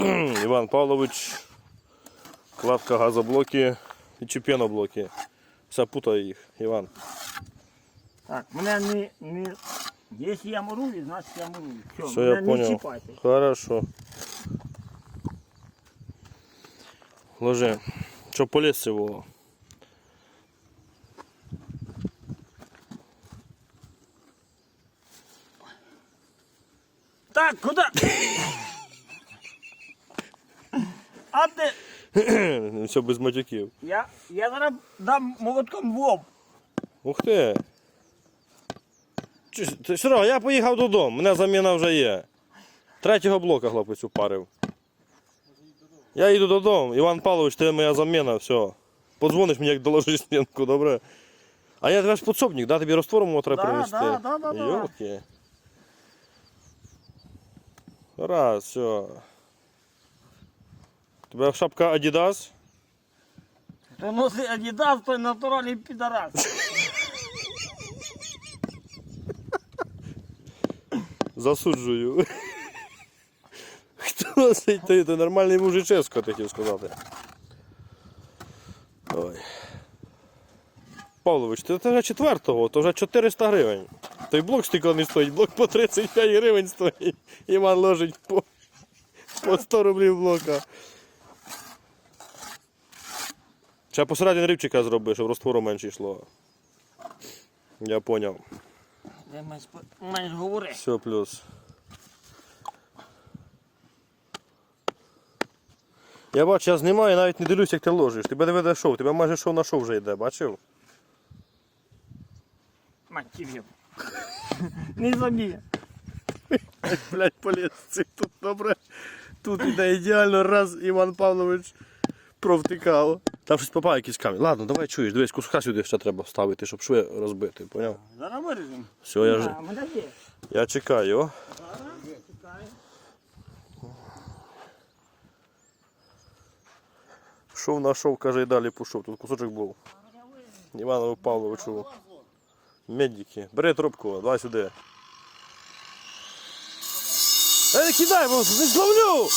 Іван Павлович, кладка газоблоки і чіпеноблоки. Все путає їх, Іван. Так, мене не, не... Якщо я мурую, значить я мурую. Все, Все, мене я не понял. чіпайте. Хорошо. Ложи. Щоб полезце було. Так, куди? А ти... Все без матюків. Я, я зараз дам молотком в лоб. Ух ти. Серега, я поїхав додому, мене заміна вже є. Третього блока хлопець упарив. Я їду додому. Іван Павлович, ти моя заміна, все. Подзвониш мені, як доложиш стінку, добре? А я тебе ж подсобник, да? Тобі розтвором його треба Да, принести. да, да, да, да. Йолки. Раз, все. Тебе шапка Adidas? Хто носить Адідас, той натуральний підарас. Засуджую. Хто цей ти? Ти нормальний мужическо, ти хотів сказати. Ой. Павлович, ти, вже четвертого, то вже 400 гривень. Той блок не стоїть, блок по 35 гривень стоїть. Іван ложить по, по 100 рублів блока. Ще посередині рибчика зроби, щоб розтвору менше йшло. Я поняв. Я менш, менш говори. Все плюс. Я бачу, я знімаю, навіть не дивлюсь, як ти ложиш. Тебе не веде шоу, тебе майже шоу на шоу вже йде, бачив? Мать. Не забій. Блять, поліз цих тут добре. Тут іде ідеально, раз Іван Павлович провтикав. Там щось попав якийсь камінь. Ладно, давай чуєш, дивись, куска сюди ще треба вставити, щоб шви розбити, поняв? Зараз виріжемо. Все, я, ж... Я чекаю. о. Шов на шов, каже, і далі пішов. Тут кусочок був. Іванову Павловичу. Медики. Бери трубку, давай сюди. Не кидай, бо не зловлю!